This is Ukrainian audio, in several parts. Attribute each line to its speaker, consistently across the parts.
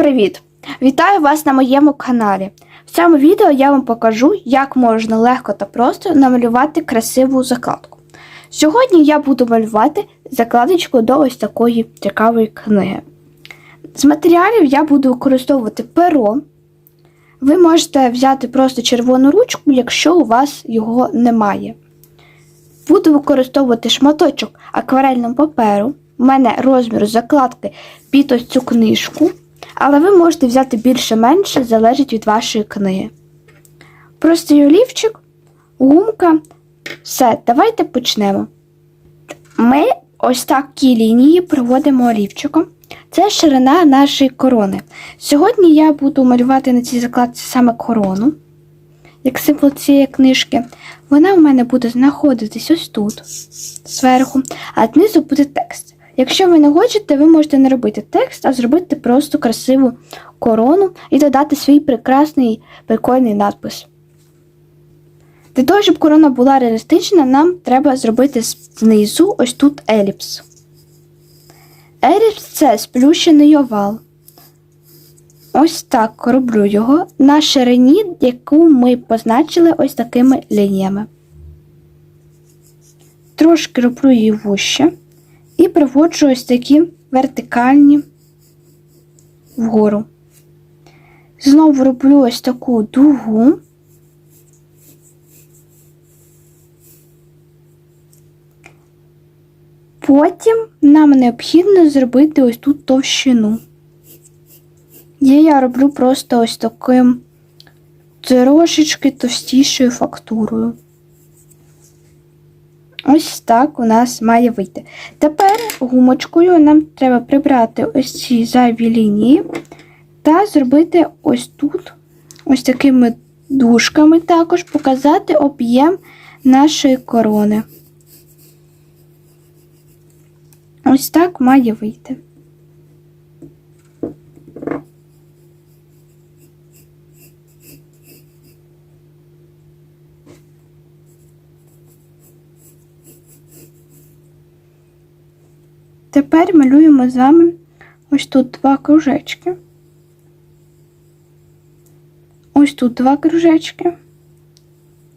Speaker 1: привіт! Вітаю вас на моєму каналі. В цьому відео я вам покажу, як можна легко та просто намалювати красиву закладку. Сьогодні я буду малювати закладочку до ось такої цікавої книги. З матеріалів я буду використовувати перо. Ви можете взяти просто червону ручку, якщо у вас його немає. Буду використовувати шматочок акварельного паперу. У мене розмір закладки під ось цю книжку, але ви можете взяти більше-менше, залежить від вашої книги. Простий олівчик, гумка. Все, давайте почнемо. Ми ось такі лінії проводимо олівчиком. Це ширина нашої корони. Сьогодні я буду малювати на цій закладці саме корону, як символ цієї книжки. Вона у мене буде знаходитись ось тут, зверху, а знизу буде текст. Якщо ви не хочете, ви можете не робити текст, а зробити просто красиву корону і додати свій прекрасний прикольний надпис. Для того, щоб корона була реалістична, нам треба зробити знизу ось тут еліпс. Еліпс це сплющений овал. Ось так роблю його на ширині, яку ми позначили ось такими лініями. Трошки роблю її вуще і проводжу ось такі вертикальні вгору. Знову роблю ось таку дугу. Потім нам необхідно зробити ось тут товщину. Є я роблю просто ось таким трошечки товстішою фактурою. Ось так у нас має вийти. Тепер гумочкою нам треба прибрати ось ці зайві лінії та зробити ось тут, ось такими дужками також показати об'єм нашої корони. Ось так має вийти. Тепер малюємо з вами ось тут два кружечки. Ось тут два кружечки.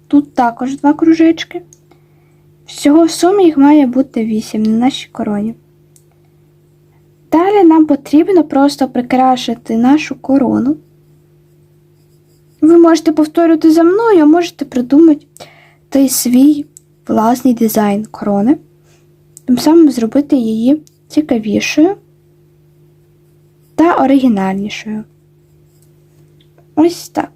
Speaker 1: Тут також два кружечки. Всього в сумі їх має бути 8 на нашій короні. Далі нам потрібно просто прикрашити нашу корону. Ви можете повторювати за мною, а можете придумати той свій власний дизайн корони. Тим самим зробити її цікавішою та оригінальнішою. Ось так.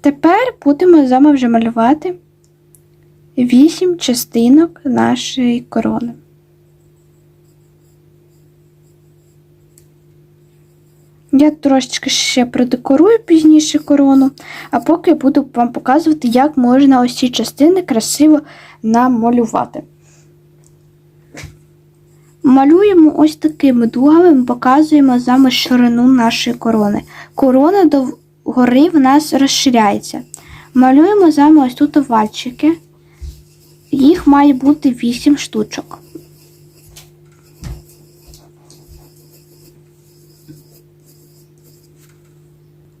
Speaker 1: Тепер будемо з вами вже малювати вісім частинок нашої корони. Я трошечки ще продекорую пізніше корону, а поки буду вам показувати, як можна ось ці частини красиво намалювати. Малюємо ось такими дугами, показуємо з вами ширину нашої корони. Корона до гори в нас розширяється. Малюємо з вами ось тут овальчики. Їх має бути 8 штучок.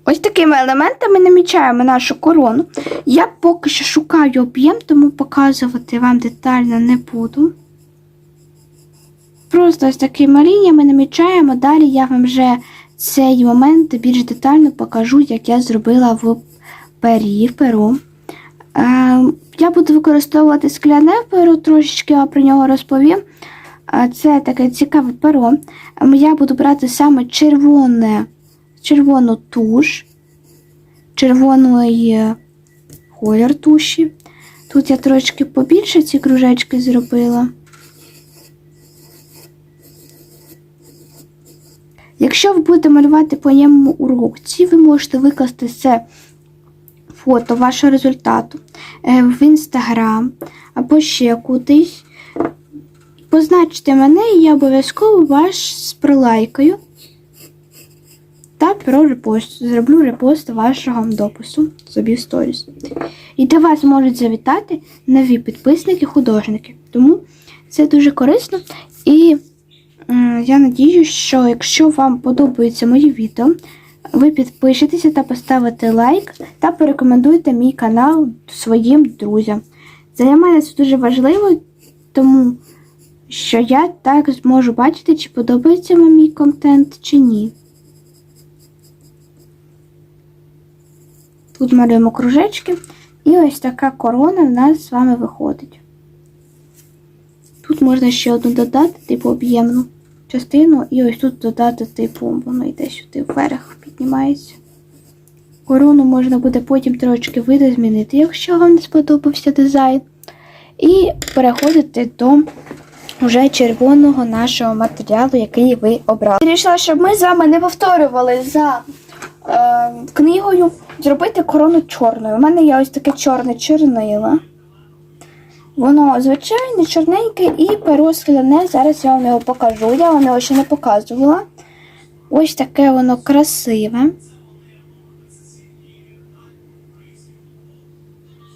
Speaker 1: Ось такими елементами намічаємо нашу корону. Я поки що шукаю об'єм, тому показувати вам детально не буду. Просто ось такими лініями намічаємо. Далі я вам вже цей момент більш детально покажу, як я зробила в пері, в перу. Е, я буду використовувати скляне перо, трошечки я про нього розповім. Е, Це таке цікаве перо. Ем, Я буду брати саме червоне, червону туш, червоний колір туші. Тут я трошки побільше ці кружечки зробила. Якщо ви будете малювати по моєму уроці, ви можете викласти це фото вашого результату е, в інстаграм або ще кудись. Позначте мене, і я обов'язково вас з пролайкою та про репост. Зроблю репост вашого допису собі в сторіс. І до вас можуть завітати нові підписники-художники. Тому це дуже корисно і я надію, що якщо вам подобаються мої відео, ви підпишетеся та поставите лайк та порекомендуєте мій канал своїм друзям. Для мене це дуже важливо, тому що я так зможу бачити, чи подобається вам мій контент, чи ні. Тут малюємо кружечки, і ось така корона в нас з вами виходить. Тут можна ще одну додати, типу об'ємну частину, і ось тут додати, типу, воно йде сюди вверх, піднімається. Корону можна буде потім трошки види змінити, якщо вам не сподобався дизайн. І переходити до вже червоного нашого матеріалу, який ви обрали. Вирішила, щоб ми з вами не повторювали за е, книгою зробити корону чорною. У мене є ось таке чорне чорнило. Воно звичайне, чорненьке і перо скляне. Зараз я вам його покажу. Я вам його ще не показувала. Ось таке воно красиве.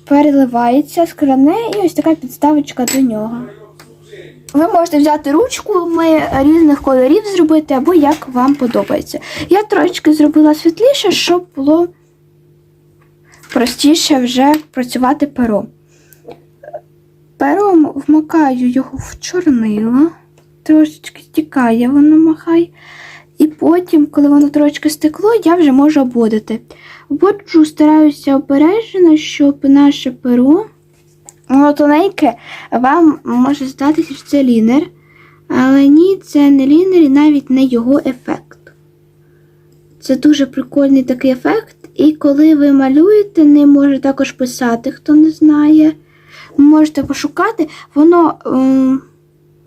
Speaker 1: Переливається скляне і ось така підставочка до нього. Ви можете взяти ручку, ми різних кольорів зробити, або як вам подобається. Я трошки зробила світліше, щоб було простіше вже працювати пером. Пером вмикаю його в чорнило, трошечки стікає воно махай. І потім, коли воно трошки стекло, я вже можу обводити. Обводжу, стараюся обережно, щоб наше перо, воно тоненьке, вам може здатися, що це лінер. Але ні, це не лінер і навіть не його ефект. Це дуже прикольний такий ефект. І коли ви малюєте, не може також писати, хто не знає. Можете пошукати, воно ем,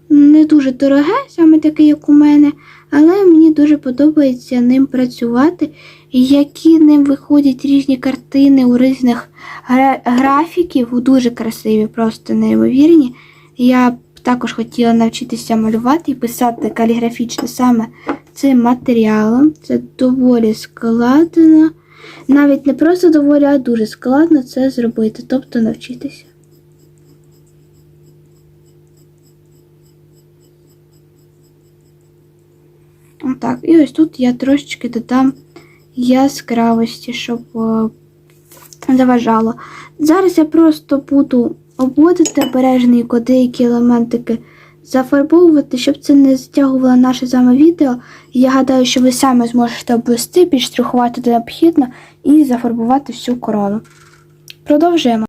Speaker 1: не дуже дороге, саме таке, як у мене, але мені дуже подобається ним працювати. Які ним виходять різні картини у різних гра- графіків, дуже красиві, просто неймовірні. Я також хотіла навчитися малювати і писати каліграфічно саме цим матеріалом. Це доволі складно. Навіть не просто доволі, а дуже складно це зробити, тобто навчитися. Отак. І ось тут я трошечки додам яскравості, щоб е, заважало. Зараз я просто буду обводити обережненько деякі елементики зафарбовувати, щоб це не затягувало наше вами відео. Я гадаю, що ви самі зможете обвести, підштрихувати необхідно і зафарбувати всю корону. Продовжуємо.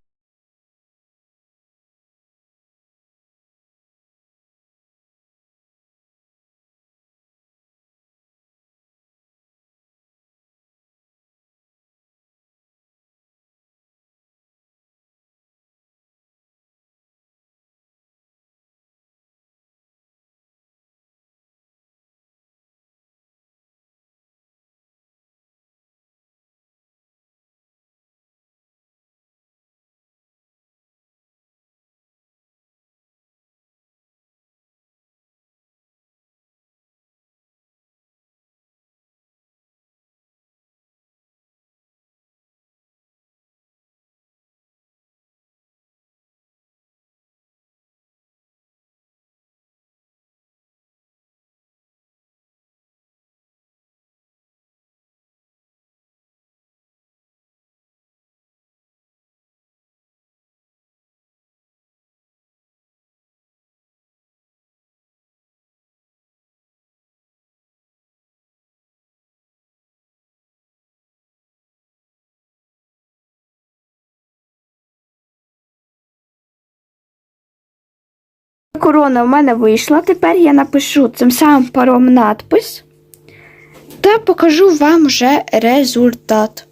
Speaker 1: Корона в мене вийшла. Тепер я напишу цим самим паром надпис та покажу вам вже результат.